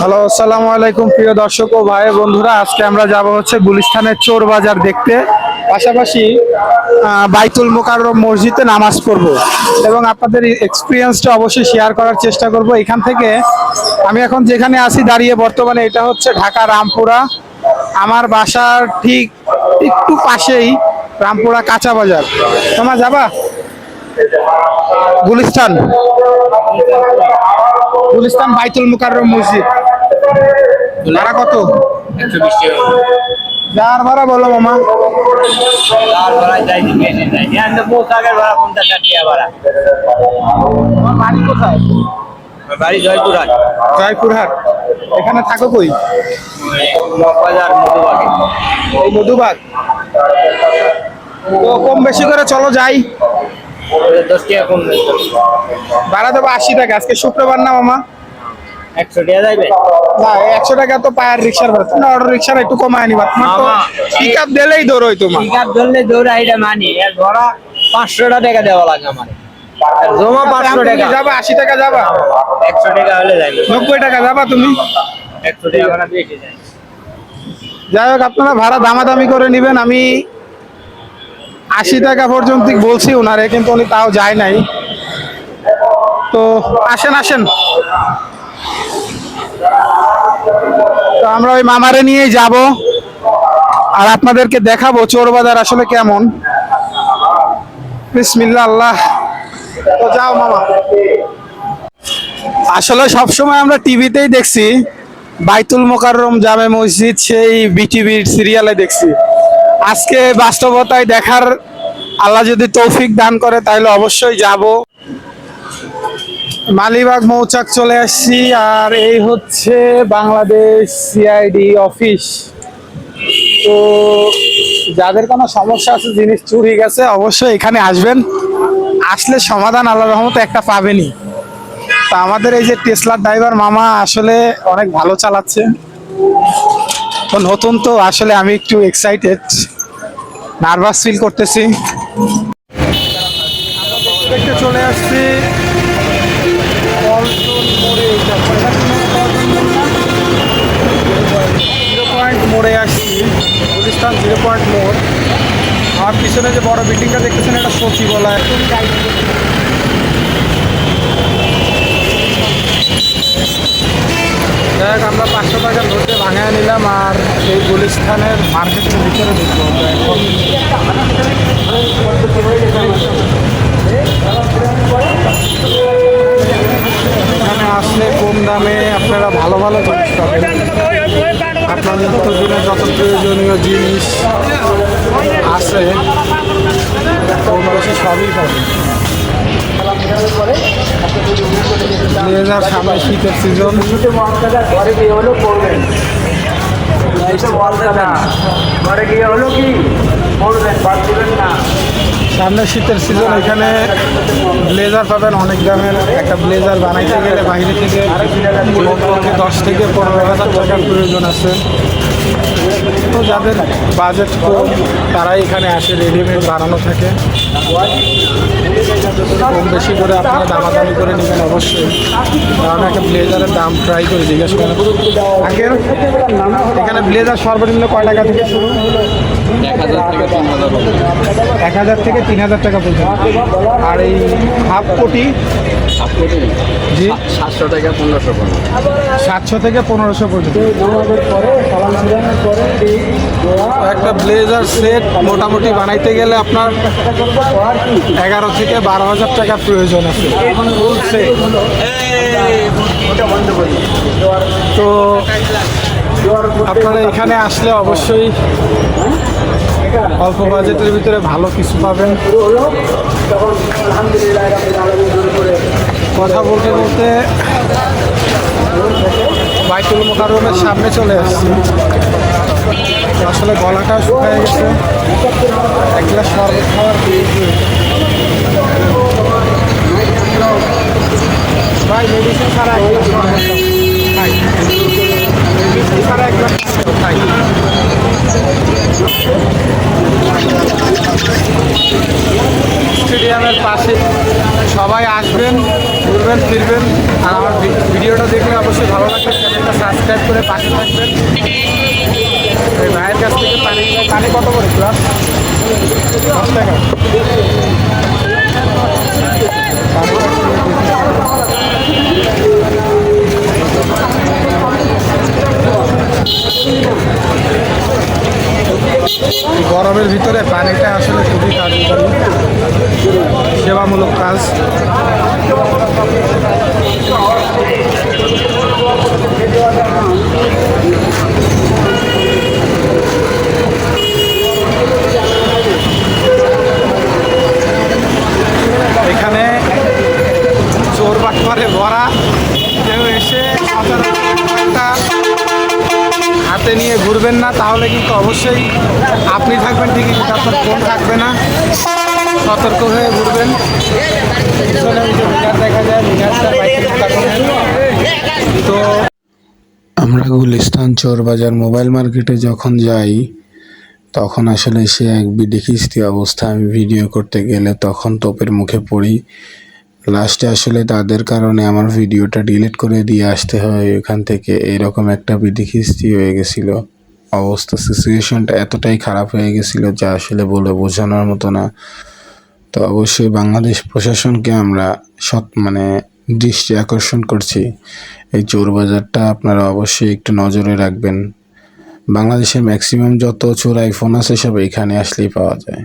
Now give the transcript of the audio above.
Hello, আসসালামু আলাইকুম প্রিয় দর্শক ও ভাই বন্ধুরা। আজকে আমরা যাব হচ্ছে গুলিস্তানের চোর বাজার দেখতে। পাশাপাশি বাইতুল মোকাররম মসজিদে নামাজ পড়ব। এবং আপনাদের এক্সপিরিয়েন্সটা অবশ্যই শেয়ার করার চেষ্টা করব। এখান থেকে আমি এখন যেখানে আছি দাঁড়িয়ে বর্তমানে এটা হচ্ছে ঢাকা রামপুরা। আমার বাসার ঠিক একটু পাশেই রামপুরা কাঁচা বাজার। তোমার যাবা? গুলিস্তান। গুলিস্তান বাইতুল মুকাররম মসজিদ। ভাড়া কত? একশো বিশ টাকা যার ভাড়া বলো মামা। ভাড়া কোথায় জয়পুরহাট। জয়পুরহাট এখানে থাকো কই? মধুবাগ। তো কম বেশি করে চলো যাই। দশ টাকা কম ভাড়া দেবো আশি টাকা। আজকে শুক্রবার না মামা? একশো টাকা যাইবে? না একশো টাকা তো পায়ের রিক্সার ভাড়া তুমি অটো রিক্সার একটু কমায় নিবা। তোমার তো পিক আপ দিলেই দৌড়ই তোমার। ঠিক আছে ধরলে দৌড়া এটা মানি। এর ধরা পাঁচশোটা টাকা দেওয়া লাগে আমার। জমা পাঁচশো টাকা। যাবা আশি টাকা যাবা? একশো টাকা হলে যাইবে। নব্বই টাকা যাবা তুমি? একশো টাকা ভাড়া বেশি যায়। যাই হোক আপনারা ভাড়া দামাদামি করে নেবেন। আমি আশি টাকা পর্যন্ত বলছি ওনারে, কিন্তু উনি তাও যায় নাই। তো আসেন আসেন। তো আমরা ওই মামারে নিয়েই যাব আর আপনাদেরকে দেখাবো চোর বাজার আসলে কেমন। বিসমিল্লা আল্লাহ। তো যাও মামা। আসলে সবসময় আমরা টিভিতেই দেখছি, বাইতুল মোকাররম জামে মসজিদ, সেই বিটিভির সিরিয়ালে দেখছি। আজকে বাস্তবতায় দেখার আল্লাহ যদি তৌফিক দান করে, তাহলে অবশ্যই যাব। মালিবাগ মৌচাক চলে আসছি, আর এই হচ্ছে বাংলাদেশ সিআইডি অফিস। তো যাদের কোনো সমস্যা আছে, জিনিস চুরি গেছে, অবশ্যই এখানে আসবেন। আসলে সমাধান আল্লাহ রহমতে একটা পাবেনই তা আমাদের এই যে টেসলার ড্রাইভার মামা আসলে অনেক ভালো চালাচ্ছে। তো নতুন তো, আসলে আমি একটু এক্সাইটেড নার্ভাস ফিল করতেছি। চলে আসছি? জিরো পয়েন্ট মোড়ে আসছি। জিরো পয়েন্ট মোড় পিছনে যে বড় বিল্ডিংটা এটা আমরা পাঁচশো টাকা ধরতে ভাঙায় নিলাম, আর এই গুলিস্তানের মার্কেটের ভিতরে ঢুকবো। দামে আপনারা ভালো ভালো জিনিস পাবেন। আপনার নিত্যদিনের যত প্রয়োজনীয় জিনিস আছে সবই পাবেন। সামনে শীতের সিজন ঘরে গিয়ে হলো কি? সামনে শীতের সিজন এখানে ব্লেজার পাবেন অনেক দামের। একটা ব্লেজার বানাইতে গেলে বাইরে থেকে কমপক্ষে দশ থেকে পনেরো হাজার টাকার প্রয়োজন আছে। তো যাদের বাজেট কম তারাই এখানে আসে রেডিমেড বানানো থাকে। কম বেশি করে আপনারা দামাদামি করে নেবেন অবশ্যই। কারণ একটা ব্লেজারের দাম ট্রাই করে জিজ্ঞেস করেন। এখানে ব্লেজার সর্বনিম্ন কয় টাকা থেকে শুরু? এক হাজার থেকে তিন হাজার টাকা পর্যন্ত আর এই হাফ কোটি? জি। সাতশো টাকা পনেরোশো সাতশো থেকে পনেরোশো পর্যন্ত। একটা ব্লেজার সেট মোটামুটি বানাইতে গেলে আপনার এগারো থেকে বারো হাজার টাকা প্রয়োজন আছে। তো আপনারা এখানে আসলে অবশ্যই অল্প বাজেটের ভিতরে ভালো কিছু পাবেন। কথা বলতে বলতে বাইতুল মোকারমের সামনে চলে আসছি। আসলে গলাটা শুকিয়ে গেছে। এক গ্লাস শরবত খাওয়ার ভাই মেডিসিন ছাড়া এক গ্লাস শরবত দাও। খাই মেডিসিন ছাড়া এক গ্লাস শরবত খাই স্টেডিয়ামের পাশে সবাই আসবেন ঘুরবেন ফিরবেন। আর আমার ভিডিওটা দেখলে অবশ্যই ভালো লাগবে। চ্যানেলটা সাবস্ক্রাইব করে পাশে থাকবেন। এই ভাইয়ের কাছ থেকে পানি পানি কত করে ক্লাস দশ টাকা। গরমের ভিতরে পানিটা আসলে খুবই কার্যকরী। সেবামূলক কাজ। এখানে চোর বাটমারে ভরা। কেউ এসে একটা হাতে নিয়ে ঘুরবেন না, তাহলে কিন্তু অবশ্যই আপনি থাকবেন ঠিকই, কিন্তু আপনার ফোন থাকবে না। সতর্ক হয়ে ঘুরবেন। তো আমরা গুলিস্তান চোর বাজার মোবাইল মার্কেটে যখন যাই, তখন আসলে সে এক বিডিখিস্তি অবস্থা। আমি ভিডিও করতে গেলে তখন তোপের মুখে পড়ি। লাস্টে আসলে তাদের কারণে আমার ভিডিওটা ডিলিট করে দিয়ে আসতে হয়। এখান থেকে এরকম একটা বিডিখিস্তি হয়ে গেছিল। অবস্থা সিচুয়েশনটা এতটাই খারাপ হয়ে গেছিল যা আসলে বলে বোঝানোর মতো না। তো অবশ্যই বাংলাদেশ প্রশাসনকে আমরা সৎ মানে দৃষ্টি আকর্ষণ করছি। এই চোর বাজারটা আপনারা অবশ্যই একটু নজরে রাখবেন। বাংলাদেশের ম্যাক্সিমাম যত চোর আইফোন আছে সব এখানে আসলেই পাওয়া যায়।